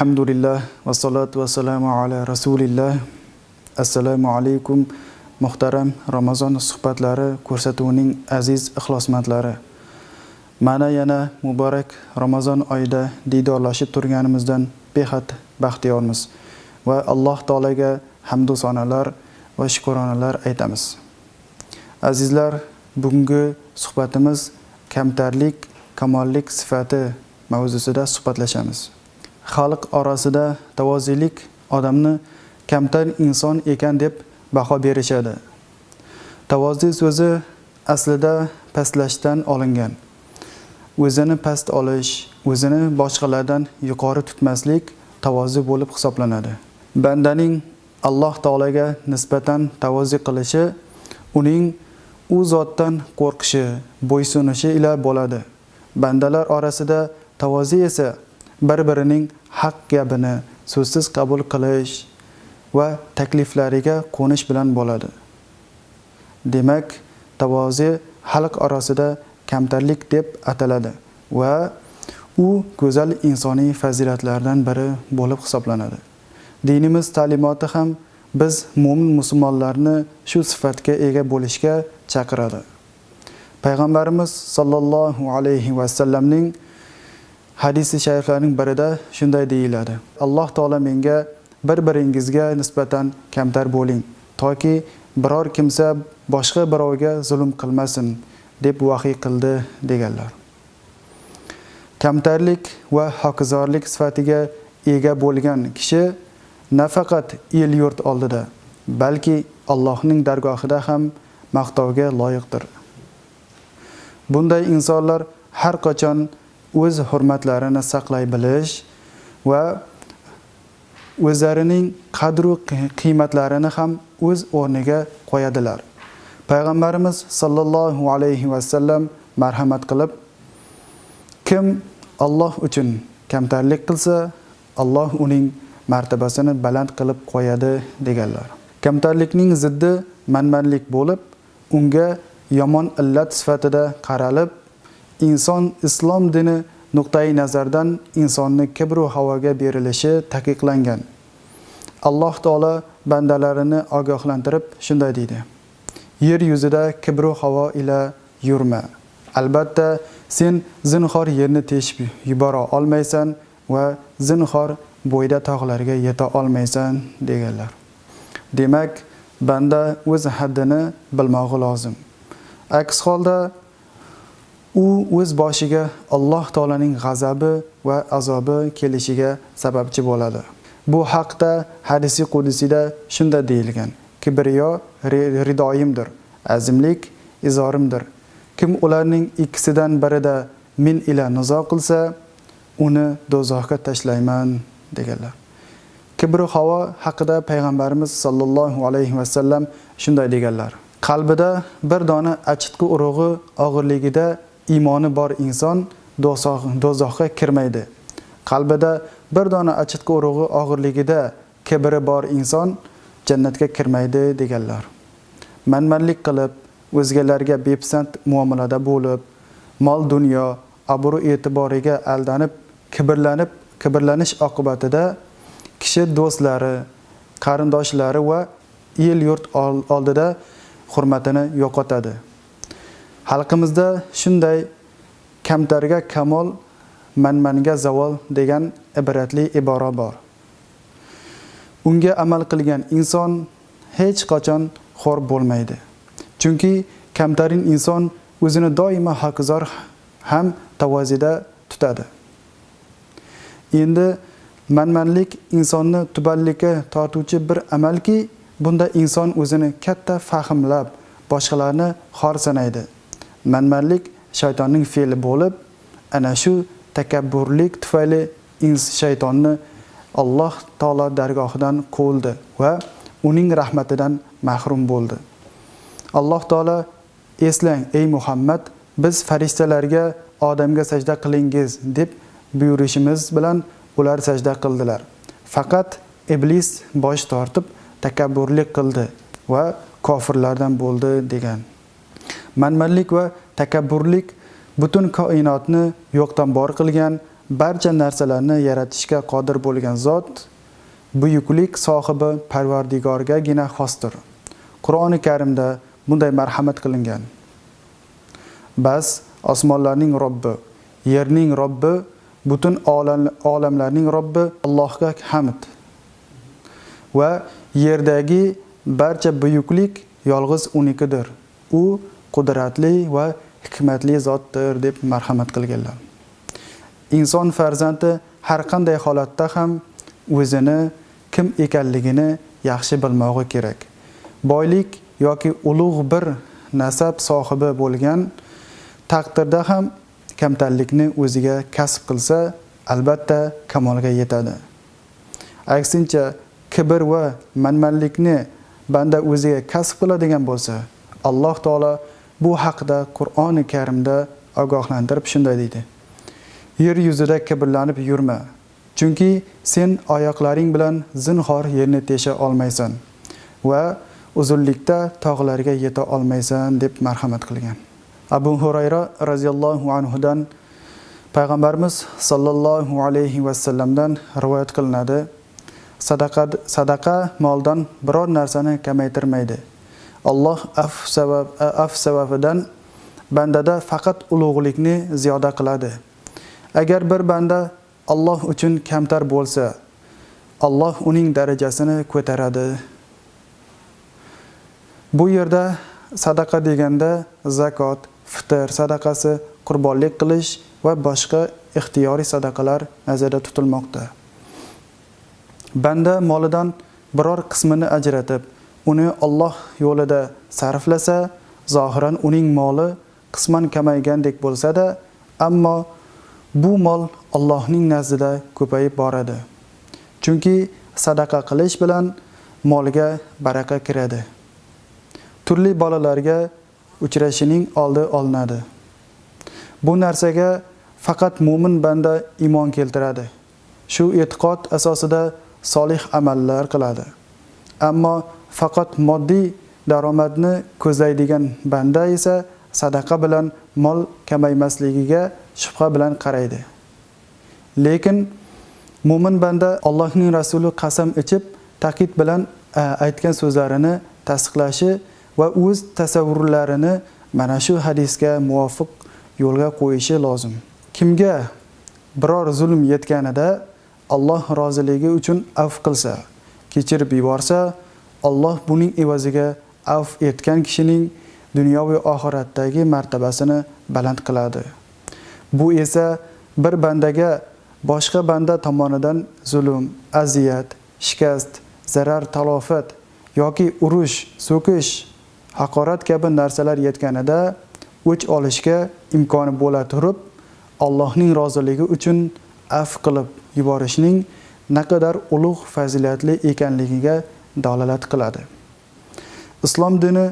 alhamdulillah vassalatu vassalamu ala rasulillah. Assalomu alaykum muhtaram ramazon suhbatlari ko'rsatuvining aziz ixlosmandlari mana yana muborak ramazon oyida diydorlashib turganimizdan behad baxtiyormiz va alloh taolaga hamdu sonalar va shukronalar aytamiz. Azizlar bugungi suhbatimiz kamtarlik kamollik sifati mavzusida suhbatlashamiz. Xalq orasida tavozilik odamni kamtar inson ekan deb baho berishadi. Tavozi so'zi aslida pastlashdan olingan. O'zini past olish o'zini boshqalardan yuqori tutmaslik tavozi bo'lib hisoblanadi. Bandaning alloh taologa nisbatan tavozi qilishi uning u zotdan qo'rqishi bo'ysunishi ila bo'ladi. Bandalar orasida tavozi esa bir birining haq gapini so'zsiz qabul qilish va takliflariga qo'nish bilan bo'ladi. Demak tavozi xalq orasida kamtarlik deb ataladi va u go'zal insoniy fazilatlardan biri bo'lib hisoblanadi. Dinimiz ta'limoti ham biz mo'min musulmonlarni shu sifatga ega bo'lishga chaqiradi. Payg'ambarimiz sollallohu alayhi vasallamning hadisi shariflarning birida shunday deyiladi. Alloh taolo menga bir biringizga nisbatan kamtar bo'ling toki biror kimsa boshqa birovga zulm qilmasin deb vahiy qildi deganlar. Kamtarlik va hokizorlik sifatiga ega bo'lgan kishi nafaqat el yurt oldida balki allohning dargohida ham maqtovga loyiqdir. Bunday insonlar har qachon o'z hurmatlarini saqlay bilish va o'zlarining qadru qiymatlarini ham o'z o'rniga qo'yadilar. Payg'ambarimiz sollallohu alayhi vasallam marhamat qilib kim Alloh uchun kamtarlik qilsa Alloh uning martabasini baland qilib qo'yadi deganlar. Kamtarlikning ziddi manmanlik bo'lib unga yomon illat sifatida qaralib inson islom dini nuqtai nazardan insonni kibru havoga berilishi taqiqlangan. Alloh taolo bandalarini ogohlantirib shunday deydi. Yer yuzida kibru havo ila yurma. Albatta sen zinhor yerni teshib yubora olmaysan va zinhor bo'yda tog'larga yeta olmaysan deganlar. Demak banda o'z haddini bilmog'i lozim. Aks holda u o'z boshiga alloh taolaning g'azabi va azobi kelishiga sababchi bo'ladi. Bu haqda hadisi qudisida shunday deyilgan. Kibriyo ridoyimdir azimlik izorimdir. Kim ularning ikkisidan birida men ila nizo qilsa uni do'zaxga tashlayman deganlar. Kibru havo haqida payg'ambarimiz sollallohu alayhi vasallam shunday deganlar. Qalbida bir dona achitqi urug'i og'irligida iymoni bor inson do'zaxga kirmaydi. Qalbida bir dona achitqi urug'i og'irligida kibri bor inson jannatga kirmaydi deganlar. Manmanlik qilib o'zgalarga bepisand muomalada bo'lib mol dunyo obro' e'tiboriga aldanib kibrlanib kibrlanish oqibatida kishi do'stlari qarindoshlari va el yurt oldida hurmatini yo'qotadi. Xalqimizda shunday kamtarga kamol manmanga zavol degan ibratli ibora bor. Unga amal qilgan inson hech qachon xo'r bo'lmaydi. Chunki kamtarin inson o'zini doimo haqizor ham tavozida tutadi. Endi manmanlik insonni tubanlikka tortuvchi bir amalki bunda inson o'zini katta fahmlab boshqalarni xor sanaydi. Manmanlik shaytonning fe'li bo'lib ana shu takabburlik tufayli ins shaytonni alloh taolo dargohidan quvildi va uning rahmatidan mahrum bo'ldi. Alloh taolo eslang ey muhammad biz farishtalarga odamga sajda qilingiz deb buyurishimiz bilan ular sajda qildilar. Faqat iblis bosh tortib takabburlik qildi va kofirlardan bo'ldi degan. Manmanlik va takabburlik butun koinotni yo'qdan bor qilgan barcha narsalarni yaratishga qodir bo'lgan zot buyuklik sohibi parvardigorgagina xosdir. Qur'oni karimda bunday marhamat qilingan. Bas osmonlarning robbi yerning robbi butun olamlarning robbi allohga hamd. Va yerdagi barcha buyuklik yolg'iz unikidir. U qudratli va hikmatli zotdir deb marhamat qilganlar. Inson farzandi har qanday holatda ham o'zini kim ekanligini yaxshi bilmog'i kerak. Boylik yoki ulug' bir nasab sohibi bo'lgan taqdirda ham kamtarlikni o'ziga kasb qilsa albatta kamolga yetadi. Aksincha kibr va manmanlikni banda o'ziga kasb qiladigan bo'lsa alloh taolo bu haqida qur'oni karimda ogohlantirib shunday deydi. Yer yuzida kibrlanib yurma chunki sen oyoqlaring bilan zinhor yerni tesha olmaysan va uzunlikda tog'larga yeta olmaysan deb marhamat qilgan. Abu hurayra roziyallohu anhudan payg'ambarimiz sollallohu alayhi vasallamdan rivoyat qilinadi. Sadaqa sadaqa moldan biror narsani kamaytirmaydi. Alloh af sabab af sababidan bandada faqat ulug'likni ziyoda qiladi. Agar bir banda Alloh uchun kamtar bo'lsa Alloh uning darajasini ko'taradi. Bu yerda sadaqa deganda zakot fitr sadaqasi qurbonlik qilish va boshqa ixtiyoriy sadaqalar nazarda tutilmoqda. Banda molidan biror qismini ajratib uni Alloh yo'lida sarflasa zohiran uning moli qisman kamaygandek bo'lsa-da ammo bu mol Allohning nazdida ko'payib boradi. Chunki sadaqa qilish bilan molga baraka kiradi. Turli bolalarga uchrashining oldi olinadi. Bu narsaga faqat mo'min banda iymon keltiradi. Shu e'tiqod asosida solih amallar qiladi. Ammo faqat moddiy daromadni ko'zlaydigan banda esa sadaqa bilan mol kamaymasligiga shubha bilan qaraydi. Lekin mo'min banda allohning rasuli qasam ichib taqid bilan aytgan so'zlarini tasdiqlashi va o'z tasavvurlarini mana shu hadisga muvofiq yo'lga qo'yishi lozim. Kimga biror zulm yetganida Alloh roziligi uchun afv qilsa kechirib yuborsa Alloh buning evaziga avf etgan kishining dunyo va oxiratdagi martabasini baland qiladi. Bu esa bir bandaga boshqa banda tomonidan zulm aziyat shikast zarar talofat yoki urush so'kish haqorat kabi narsalar yetganida o'ch olishga imkoni bo'la turib Allohning roziligi uchun afv qilib yuborishning naqadar ulug' fazilatli ekanligiga dalolat qiladi. Islom dini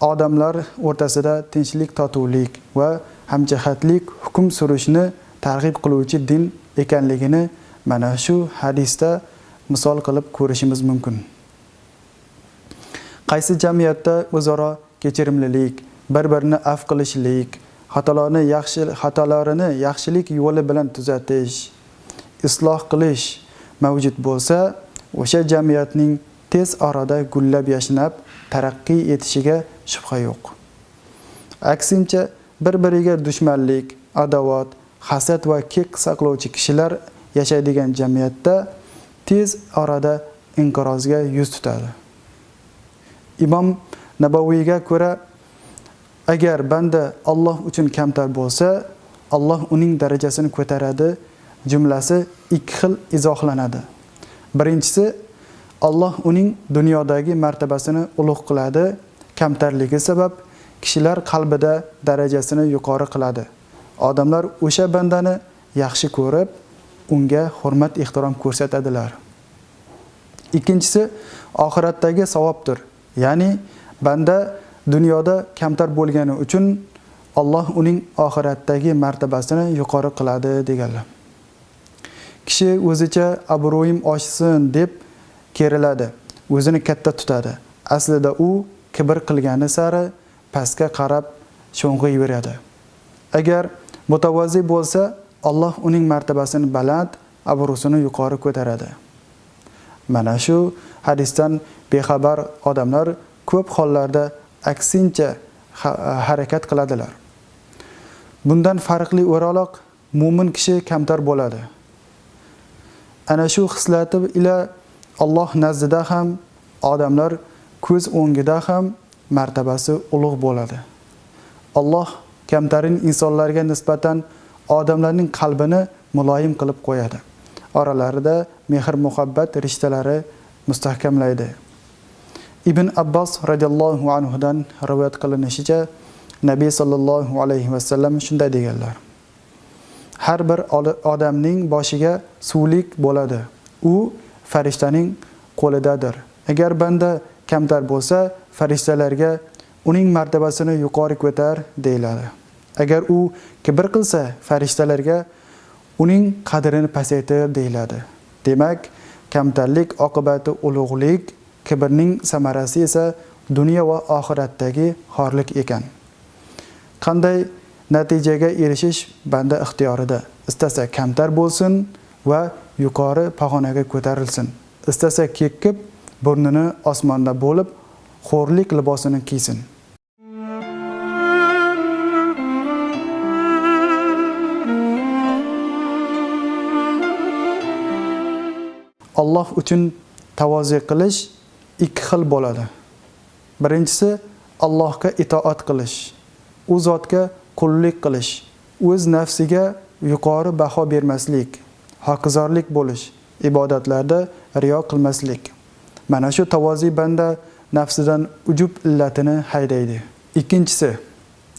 odamlar o'rtasida tinchlik, totuvlik va hamjihatlik hukm surishni targ'ib qiluvchi din ekanligini mana shu hadisda misol qilib ko'rishimiz mumkin. Qaysi jamiyatda o'zaro kechirimlilik, bir-birini af qilishlik, xatolarni yaxshi xatolarini yaxshilik yo'li bilan tuzatish, isloh qilish mavjud bo'lsa, o'sha jamiyatning tez orada gullab yashnab taraqqiy etishiga shubha yo'q. Aksincha, bir-biriga dushmanlik, adovat, hasad va kek saqlovchi kishilar yashaydigan jamiyatda tez orada inqirozga yuz tutadi. Imom Nabaviyga ko'ra agar banda Alloh uchun kamtar bo'lsa, Alloh uning darajasini ko'taradi jumlasi ikki xil izohlanadi. Birinchisi Alloh uning dunyodagi martabasini ulug' qiladi, kamtarligi sabab kishilar qalbida darajasini yuqori qiladi. Odamlar o'sha bandani yaxshi ko'rib, unga hurmat ehtirom ko'rsatadilar. Ikkinchisi oxiratdagi savobdir. Ya'ni banda dunyoda kamtar bo'lgani uchun Alloh uning oxiratdagi martabasini yuqori qiladi deganlar. Kishi o'zicha obro'yim oshsin deb keriladi, o'zini katta tutadi. Aslida u kibr qilgani sari pastga qarab sho'ng'iyveradi. Agar mutavazzi bo'lsa, alloh uning martabasini baland obro'sini yuqori ko'taradi mana shu hadisdan bexabar odamlar ko'p hollarda aksincha ha- harakat qiladilar bundan farqli o'raloq mo'min kishi kamtar bo'ladi ana shu xislati ila alloh nazdida ham odamlar ko'z o'ngida ham martabasi ulug' bo'ladi. Alloh kamtarin insonlarga nisbatan odamlarning qalbini muloyim qilib qo'yadi. Oralarida mehr muhabbat rishtalari mustahkamlaydi. Ibn abbos roziyallohu anhudan rivoyat qilinishicha nabiy sollallohu alayhi vasallam shunday deganlar. Har bir odamning boshiga suvlik bo'ladi. U farishtaning qo'lidadir. Agar banda kamtar bo'lsa farishtalarga uning martabasini yuqori ko'tar deyiladi. Agar u kibr qilsa farishtalarga uning qadrini pasaytir deyiladi. Demak kamtarlik oqibati ulug'lik kibrning samarasi esa dunyo va oxiratdagi xorlik ekan. Qanday natijaga erishish banda ixtiyorida istasa kamtar bo'lsin va yuqori pog'onaga ko'tarilsin. Istasa kekib burnini osmonda bo'lib xo'rlik libosini kiysin. Alloh uchun tavoze qilish ikki xil bo'ladi. Birinchisi allohga itoat qilish u zotga qullik qilish o'z nafsiga yuqori baho bermaslik. Haqizorlik bo'lish ibodatlarda riyo qilmaslik. Mana shu tavoziy banda nafsidan ujub illatini haydaydi. Ikkinchisi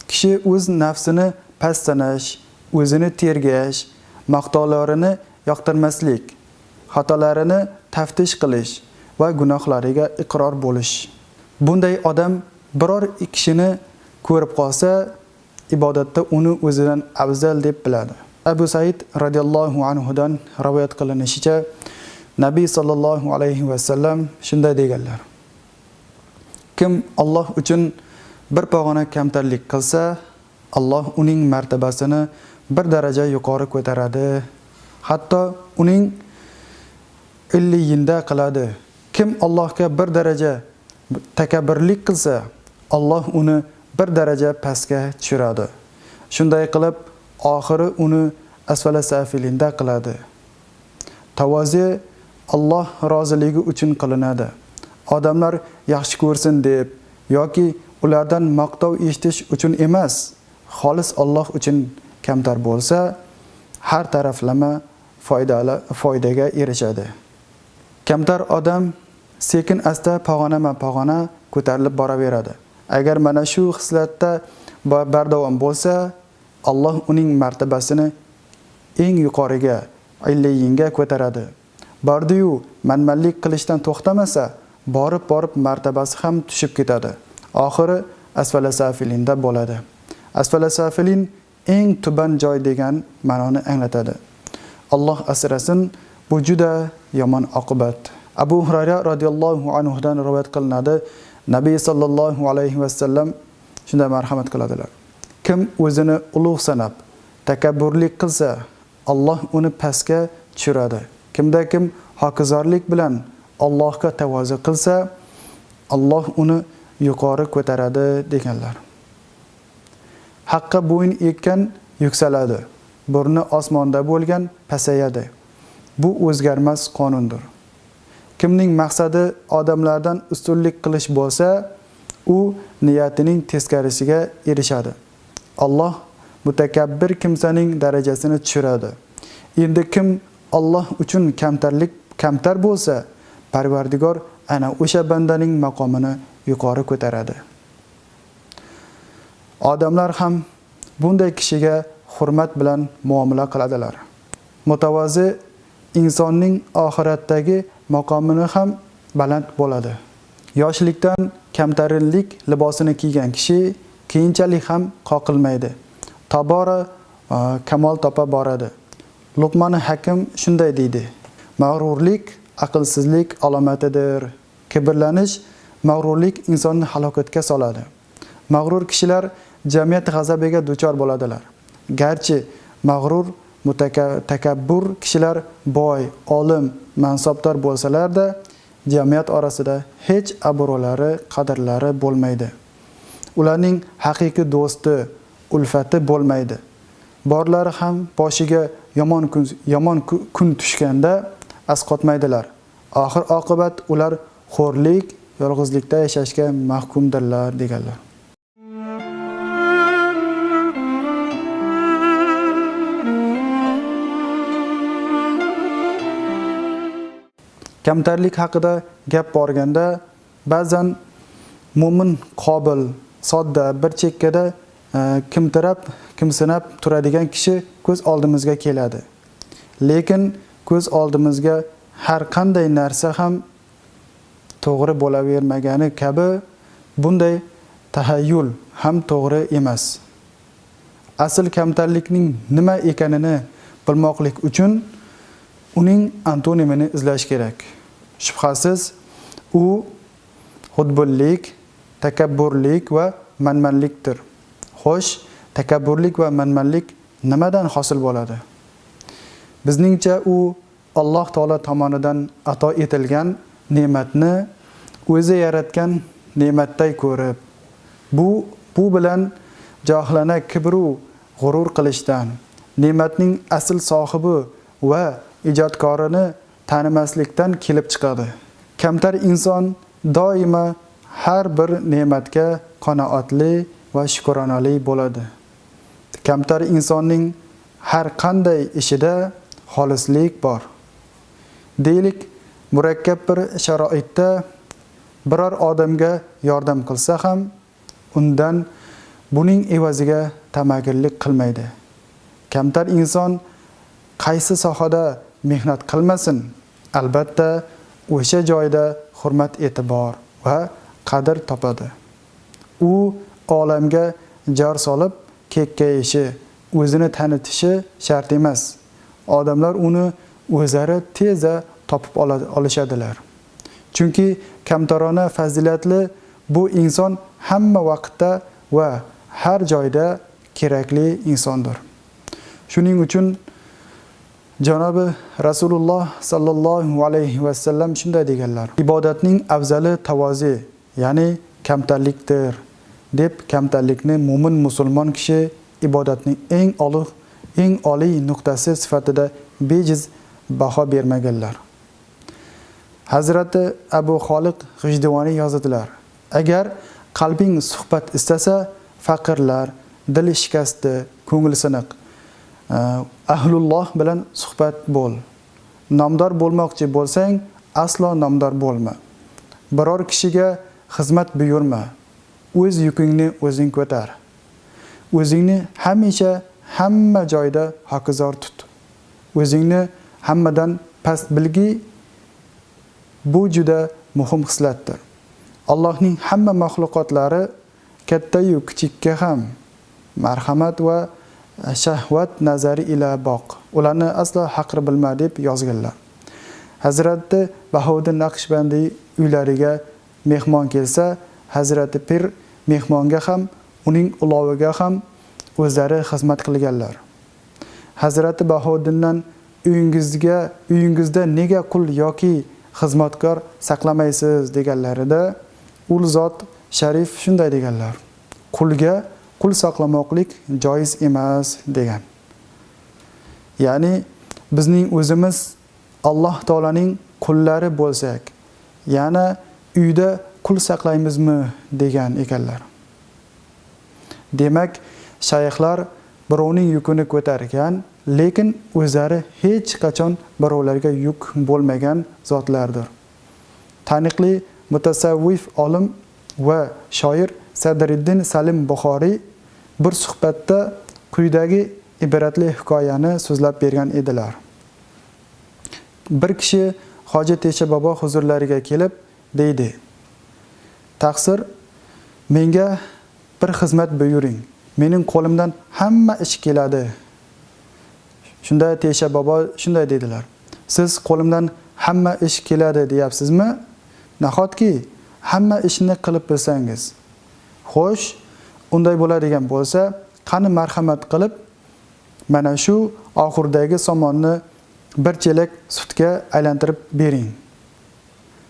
kishi o'z nafsini past sanash o'zini tergash maqtovlarini yoqtirmaslik xatolarini taftish qilish va gunohlariga iqror bo'lish. Bunday odam biror kishini ko'rib qolsa ibodatda uni o'zidan afzal deb biladi. Abu said roziyallohu anhudan rivoyat qilinishicha nabiy sollallohu alayhi vasallam shunday deganlar. Kim alloh uchun bir pog'ona kamtarlik qilsa alloh uning martabasini bir daraja yuqori ko'taradi. Hatto uning illiyinda qiladi. Kim allohga bir daraja takabburlik qilsa alloh uni bir daraja pastga tushiradi. Shunday qilib oxiri uni asfala safilinda qiladi. Tavozi alloh roziligi uchun qilinadi. Odamlar yaxshi ko'rsin deb yoki ulardan maqtov eshitish uchun emas xolis olloh uchun kamtar bo'lsa har taraflama foydali foydaga erishadi. Kamtar odam sekin asta pog'onama pog'ona ko'tarilib boraveradi. Agar mana shu xislatda bardavom bo'lsa alloh uning martabasini eng yuqoriga illiyinga ko'taradi. Bordiyu manmanlik qilishdan to'xtamasa borib borib martabasi ham tushib ketadi. Oxiri asfalasafilinda bo'ladi. Asfalasafilin eng tuban joy degan ma'noni anglatadi. Alloh asrasin bu juda yomon oqibat. Abu hurayra roziyallohu anhudan rivoyat qilinadi. Nabiy sollallohu alayhi vasallam shunday marhamat qiladilar. Kim o'zini ulug' sanab takabburlik qilsa alloh uni pastga tushiradi. Kimda kim hokizorlik bilan allohga tavozi qilsa alloh uni yuqori ko'taradi deganlar. Haqqa bo'yin ekkan yuksaladi burni osmonda bo'lgan pasayadi. Bu o'zgarmas qonundir. Kimning maqsadi odamlardan ustunlik qilish bo'lsa u niyatining teskarisiga erishadi. Alloh mutakabbir kimsaning darajasini tushiradi. Endi kim Alloh uchun kamtarlik kamtar bo'lsa parvardigor ana o'sha bandaning maqomini yuqori ko'taradi. Odamlar ham bunday kishiga hurmat bilan muomala qiladilar. Mutavozi insonning oxiratdagi maqomini ham baland bo'ladi. Yoshlikdan kamtarinlik libosini kiygan kishi keyinchalik ham qoqilmaydi. Tobora e, kamol topa boradi. Luqmoni hakim shunday deydi. Mag'rurlik aqlsizlik alomatidir. Kibrlanish mag'rurlik insonni halokatga soladi. Mag'rur kishilar jamiyat g'azabiga duchor bo'ladilar. Garchi mag'rur mutakabbur takabbur kishilar boy olim mansabdor bo'lsalarda jamiyat orasida hech obro'lari qadrlari bo'lmaydi. Ularning haqiqiy do'sti ulfati bo'lmaydi. Borlari ham boshiga yomon kun yomon kun tushganda asqotmaydilar oxir oqibat ular xo'rlik yolg'izlikda yashashga mahkumdirlar deganlar. Kamtarlik haqida gap borganda ba'zan mo'min qobil sodda bir chekkada e, kimtirab kimsinab turadigan kishi ko'z oldimizga keladi. Lekin ko'z oldimizga har qanday narsa ham to'g'ri bo'lavermagani kabi bunday tahayyul ham to'g'ri emas. Asl kamtarlikning nima ekanini bilmoqlik uchun uning antonimini izlash kerak. Shubhasiz u xudbinlik takabburlik va manmanlikdir. Xo'sh takabburlik va manmanlik nimadan hosil bo'ladi? Bizningcha u alloh taolo tomonidan ato etilgan ne'matni o'zi yaratgan ne'matday ko'rib bu bu bilan johilona kibru g'urur qilishdan ne'matning asl sohibi va ijodkorini tanimaslikdan kelib chiqadi. Kamtar inson doimo har bir ne'matga qanoatli va shukronali bo'ladi. Kamtar insonning har qanday ishida xolislik bor. Deylik murakkab bir sharoitda biror odamga yordam qilsa ham undan buning evaziga tamagirlik qilmaydi. Kamtar inson qaysi sohada mehnat qilmasin albatta o'sha joyda hurmat e'tibor va qadr topadi. U olamga jar solib kekkayishi o'zini tanitishi shart emas. Odamlar uni o'zlari tezda topib olishadilar. Chunki kamtarona fazilatli bu inson hamma vaqtda va har joyda kerakli insondir. Shuning uchun janobi rasululloh sollallohu alayhi vasallam shunday deganlar. Ibodatning afzali tavozi ya'ni kamtarlikdir. Deb kamtarlikni mo'min musulmon kishi ibodatning eng ulug' eng oliy nuqtasi sifatida bejiz baho bermaganlar. Hazrati abu xoliq g'ijdivoniy yozadilar agar qalbing suhbat istasa faqirlar dili shikasti ko'ngli siniq e, ahlulloh bilan suhbat bo'l. Nomdor bo'lmoqchi bo'lsang aslo nomdor bo'lma. Biror kishiga xizmat buyurma. O'z yukingni o'zing ko'tar. O'zingni hamisha hamma joyda hokizor tut. O'zingni hammadan past bilgi bu juda muhim xislatdir. Allohning hamma maxluqotlari kattayu kichikka ham marhamat va shahvat nazari ila boq. Ularni aslo haqir bilma deb yozganlar. Hazrati bahovdin naqshbandiy uylariga mehmon kelsa hazrati pir mehmonga ham uning uloviga ham o'zlari xizmat qilganlar. Hazrati bahodindan uyingizga uyingizda nega qul yoki xizmatkor saqlamaysiz deganlarida ul zot sharif shunday deganlar. Qulga qul saqlamoqlik joiz emas degan. Ya'ni bizning o'zimiz alloh taolaning qullari bo'lsak yana uyda qul saqlaymizmi degan ekanlar. Demak shayxlar birovning yukini ko'targan lekin o'zlari hech qachon birovlarga yuk bo'lmagan zotlardir. Taniqli mutasavvif olim va shoir sadriddin salim buxoriy bir suhbatda quyidagi ibratli hikoyani so'zlab bergan edilar. Bir kishi hoji tesha bobo huzurlariga kelib deydi. Taqsir menga bir xizmat buyuring. Mening qo'limdan hamma ish keladi. Shunda tesha bobo shunday dedilar siz qo'limdan hamma ish keladi deyapsizmi? Nahotki hamma ishni qilib bilsangiz xo'sh unday bo'ladigan bo'lsa qani marhamat qilib mana shu oxirdagi somonni bir chelak sutga aylantirib bering.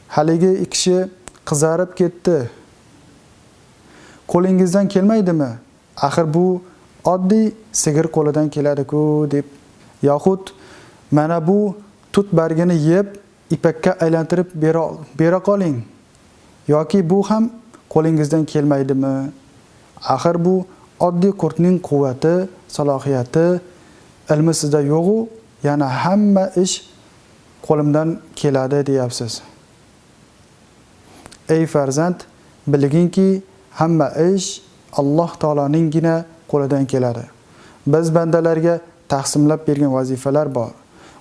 Haligi kishi qizarib ketdi. Qo'lingizdan kelmaydimi? Axir bu oddiy sigir qo'lidan keladi-ku deb. Yoxud mana bu tut bargini yeb ipakka aylantirib bera, bera qoling. Yoki bu ham qo'lingizdan kelmaydimi? Axir bu oddiy qurtning quvvati salohiyati ilmi sizda yo'g'u yana hamma ish qo'limdan keladi deyapsiz. Ey farzand bilginki hamma ish alloh taoloninggina qo'lidan keladi. Biz bandalarga taqsimlab bergan vazifalar bor.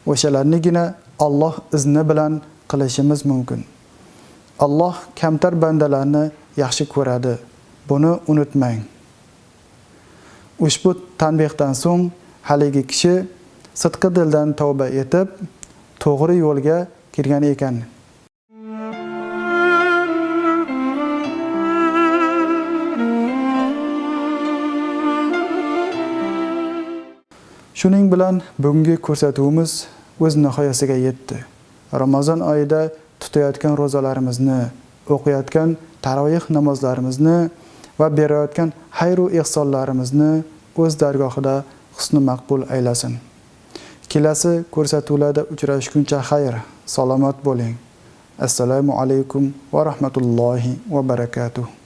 O'shalarnigina Alloh izni bilan qilishimiz mumkin. Alloh kamtar bandalarni yaxshi ko'radi. Buni unutmang. Ushbu tanbehdan so'ng haligi kishi sidqi dildan tavba etib to'g'ri yo'lga kirgan ekan. Shuning bilan bugungi ko'rsatuvimiz o'z nihoyasiga yetdi. Ramazon oyida tutayotgan ro'zalarimizni o'qiyotgan taroveh namozlarimizni va berayotgan xayru ehsonlarimizni o'z dargohida husni maqbul aylasin. Kelasi ko'rsatuvlarda uchrashguncha xayr salomat bo'ling. Assalomu alaykum va rahmatullohi va barakatuh.